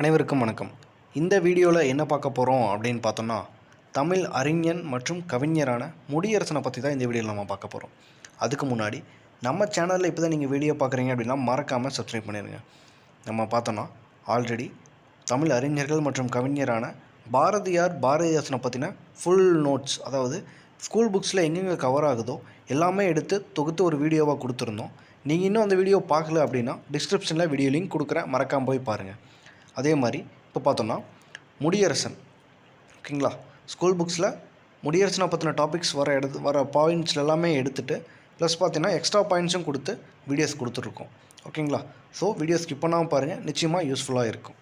அனைவருக்கும் வணக்கம். இந்த வீடியோவில் என்ன பார்க்க போகிறோம் அப்படின்னு பார்த்தோம்னா தமிழ் அறிஞன் மற்றும் கவிஞரான முடியரசனை பற்றி தான் இந்த வீடியோவில் நம்ம பார்க்க போகிறோம் அதுக்கு முன்னாடி நம்ம சேனலில் இப்போ தான் நீங்கள் வீடியோ பார்க்குறீங்க அப்படின்னா மறக்காமல் சப்ஸ்கிரைப் பண்ணிடுங்க நம்ம பார்த்தோன்னா ஆல்ரெடி தமிழ் அறிஞர்கள் மற்றும் கவிஞரான பாரதியார் பாரதிதாசனை பற்றின ஃபுல் நோட்ஸ் அதாவது ஸ்கூல் புக்ஸில் எங்கெங்கே கவர் ஆகுதோ எல்லாமே எடுத்து தொகுத்து ஒரு வீடியோவாக கொடுத்துருந்தோம். நீங்கள் இன்னும் அந்த வீடியோ பார்க்கல அப்படின்னா டிஸ்கிரிப்ஷனில் வீடியோ லிங்க் கொடுக்குறேன். மறக்காமல் போய் பாருங்கள் அதே மாதிரி இப்போ பார்த்தோன்னா முடியரசன் ஓகேங்களா? ஸ்கூல் புக்ஸில் முடியரசனை பற்றின டாபிக்ஸ் வர எடுத்து வர பாயிண்ட்ஸ் எல்லாமே எடுத்துகிட்டு ப்ளஸ் பார்த்தீங்கன்னா எக்ஸ்ட்ரா பாயிண்ட்ஸும் கொடுத்து வீடியோஸ் கொடுத்துட்ருக்கோம். ஓகேங்களா? ஸோ வீடியோ ஸ்கிப் பண்ணாமல் பாருங்கள் நிச்சயமாக யூஸ்ஃபுல்லாக இருக்கும்.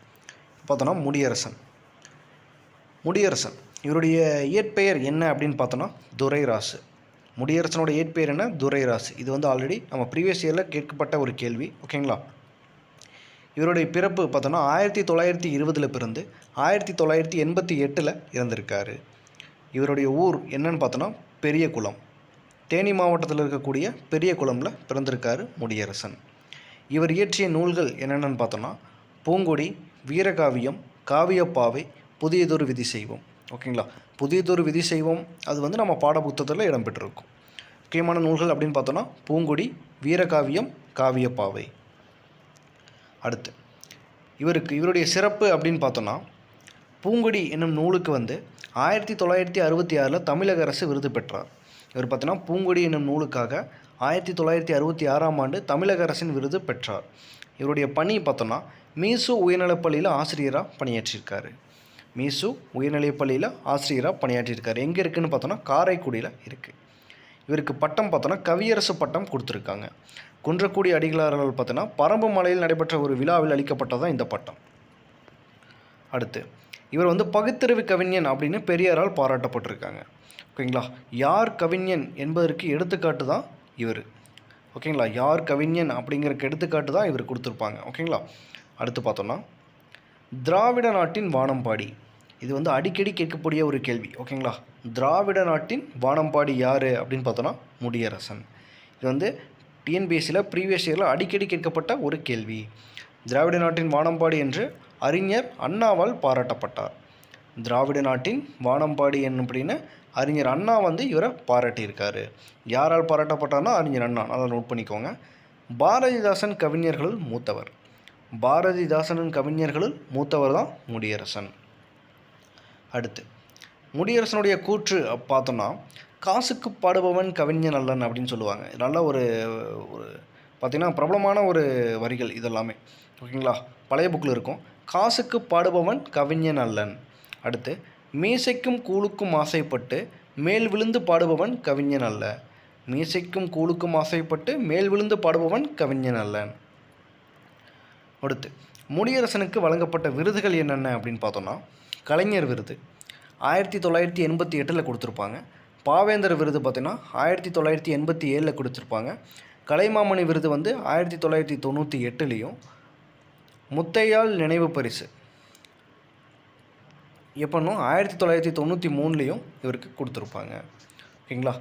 பார்த்தோன்னா முடியரசன். முடியரசன் இவருடைய இயற்பெயர் என்ன அப்படின்னு பார்த்தோன்னா துரைராசு. முடியரசனோட இயற்பெயர் என்ன? துரைராசு. இது வந்து ஆல்ரெடி நம்ம ப்ரீவியஸ் இயரில் கேட்கப்பட்ட ஒரு கேள்வி ஓகேங்களா? இவருடைய பிறப்பு பார்த்தோன்னா ஆயிரத்தி தொள்ளாயிரத்தி இருபதில் பிறந்து ஆயிரத்தி தொள்ளாயிரத்தி எண்பத்தி எட்டில் இறந்திருக்காரு. இவருடைய ஊர் என்னன்னு பார்த்தோன்னா பெரிய குளம் தேனி மாவட்டத்தில் இருக்கக்கூடிய பெரிய குளமில் பிறந்திருக்காரு முடியரசன். இவர் இயற்றிய நூல்கள் என்னென்னு பார்த்தோன்னா பூங்கொடி வீரகாவியம் காவியப்பாவை புதியதொரு விதி செய்வோம். ஓகேங்களா? புதியதொரு விதி செய்வோம். அது வந்து நம்ம பாடப்புத்தகத்தில் இடம்பெற்றிருக்கும். முக்கியமான நூல்கள் அப்படின்னு பார்த்தோன்னா பூங்கொடி வீரகாவியம் காவியப்பாவை. அடுத்து. இவருக்கு இவருடைய சிறப்பு அப்படின்னு பார்த்தோன்னா பூங்கொடி என்னும் நூலுக்கு வந்து ஆயிரத்தி தொள்ளாயிரத்தி அறுபத்தி ஆறில் தமிழக அரசு விருது பெற்றார். இவர் பார்த்தோன்னா பூங்கொடி என்னும் நூலுக்காக ஆயிரத்தி தொள்ளாயிரத்தி அறுபத்தி ஆறாம் ஆண்டு தமிழக அரசின் விருது பெற்றார். இவருடைய பணி பார்த்தோன்னா மீசு உயர்நிலைப்பள்ளியில் ஆசிரியராக பணியாற்றியிருக்காரு. மீசு உயர்நிலைப்பள்ளியில் ஆசிரியராக பணியாற்றியிருக்காரு. எங்கே இருக்குதுன்னு பார்த்தோன்னா காரைக்குடியில் இருக்குது இவருக்கு பட்டம் பார்த்தோன்னா கவியரசு பட்டம் கொடுத்துருக்காங்க. குன்றக்குடி அடிகளார்கள் பார்த்தோன்னா பரம்பு மலையில் நடைபெற்ற ஒரு விழாவில் அளிக்கப்பட்டதான் இந்த பட்டம். அடுத்து இவர் வந்து பகுத்தறிவு கவிஞன் அப்படின்னு பெரியாரால் பாராட்டப்பட்டிருக்காங்க. ஓகேங்களா? யார் கவிஞன் என்பதற்கு எடுத்துக்காட்டு தான் இவர். ஓகேங்களா? யார் கவிஞன் அப்படிங்கிறக்கு எடுத்துக்காட்டு தான் இவர் கொடுத்துருப்பாங்க. ஓகேங்களா? அடுத்து பார்த்தோன்னா திராவிட நாட்டின் வானம்பாடி. இது வந்து அடிக்கடி கேட்கக்கூடிய ஒரு கேள்வி. ஓகேங்களா? திராவிட நாட்டின் வானம்பாடி யார் அப்படின்னு பார்த்தோன்னா முடியரசன். இது வந்து டிஎன்பிஎஸ்சியில் ப்ரீவியஸ் இயரில் அடிக்கடி கேட்கப்பட்ட ஒரு கேள்வி. திராவிட நாட்டின் வானம்பாடி என்று அறிஞர் அண்ணாவால் பாராட்டப்பட்டார். திராவிட நாட்டின் வானம்பாடி அப்படின்னு அறிஞர் அண்ணா வந்து இவரை பாராட்டியிருக்காரு. யாரால் பாராட்டப்பட்டார்னா அறிஞர் அண்ணா. அதை நோட் பண்ணிக்கோங்க. பாரதிதாசன் கவிஞர்களுள் மூத்தவர். பாரதிதாசனின் கவிஞர்களுள் மூத்தவர் தான் முடியரசன். அடுத்து முடியரசனுடைய கூற்று பார்த்தோன்னா காசுக்கு பாடுபவன் கவிஞன் அல்லன் அப்படின்னு சொல்லுவாங்க. நல்ல ஒரு ஒரு பார்த்திங்கன்னா பிரபலமான ஒரு வரிகள் இதெல்லாமே. ஓகேங்களா? பழைய புக்கில் இருக்கும். காசுக்கு பாடுபவன் கவிஞன் அல்லன் அடுத்து மீசைக்கும் கூழுக்கும் ஆசைப்பட்டு மேல் விழுந்து பாடுபவன் கவிஞன் அல்ல மீசைக்கும் கூழுக்கும் ஆசைப்பட்டு மேல் விழுந்து பாடுபவன் கவிஞன் அல்லன் அடுத்து முடியரசனுக்கு வழங்கப்பட்ட விருதுகள் என்னென்ன அப்படின்னு பார்த்தோன்னா கலைஞர் விருது. ஆயிரத்தி தொள்ளாயிரத்தி எண்பத்தி எட்டில் கொடுத்துருப்பாங்க. பாவேந்தர் விருது பார்த்திங்கன்னா ஆயிரத்தி தொள்ளாயிரத்தி எண்பத்தி ஏழில் கொடுத்துருப்பாங்க. கலைமாமணி விருது வந்து ஆயிரத்தி தொள்ளாயிரத்தி தொண்ணூற்றி எட்டுலேயும். முத்தையால் நினைவு பரிசு. எப்போனும் ஆயிரத்தி தொள்ளாயிரத்தி தொண்ணூற்றி மூணுலேயும் இவருக்கு கொடுத்துருப்பாங்க. ஓகேங்களா?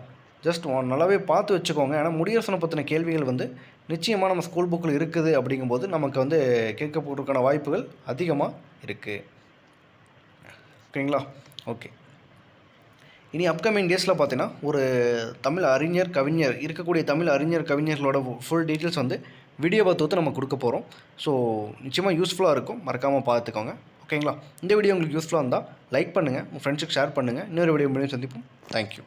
ஜஸ்ட் நல்லாவே பார்த்து வச்சுக்கோங்க. ஏன்னா முடியரசனை பற்றின கேள்விகள் வந்து நிச்சயமாக நம்ம ஸ்கூல் புக்கில் இருக்குது அப்படிங்கும்போது நமக்கு வந்து கேட்கப்படுறதுக்கான வாய்ப்புகள் அதிகமாக இருக்குது ஓகேங்களா? ஓகே இனி அப்கமிங் டேஸில் பார்த்தீங்கன்னா ஒரு தமிழ் அறிஞர் கவிஞர் இருக்கக்கூடிய தமிழ் அறிஞர் கவிஞர்களோட ஃபுல் டீட்டெயில்ஸ் வந்து வீடியோவை தோற்று நம்ம கொடுக்க போகிறோம் ஸோ நிச்சயமாக யூஸ்ஃபுல்லாக இருக்கும். மறக்காமல் பார்த்துக்கோங்க ஓகேங்களா இந்த வீடியோ உங்களுக்கு யூஸ்ஃபுல்லாக இருந்தால் லைக் பண்ணுங்கள் உங்கள் ஃப்ரெண்ட்ஸுக்கு ஷேர் பண்ணுங்கள் இன்னொரு வீடியோ முடியும் சந்திப்போம். தேங்க்யூ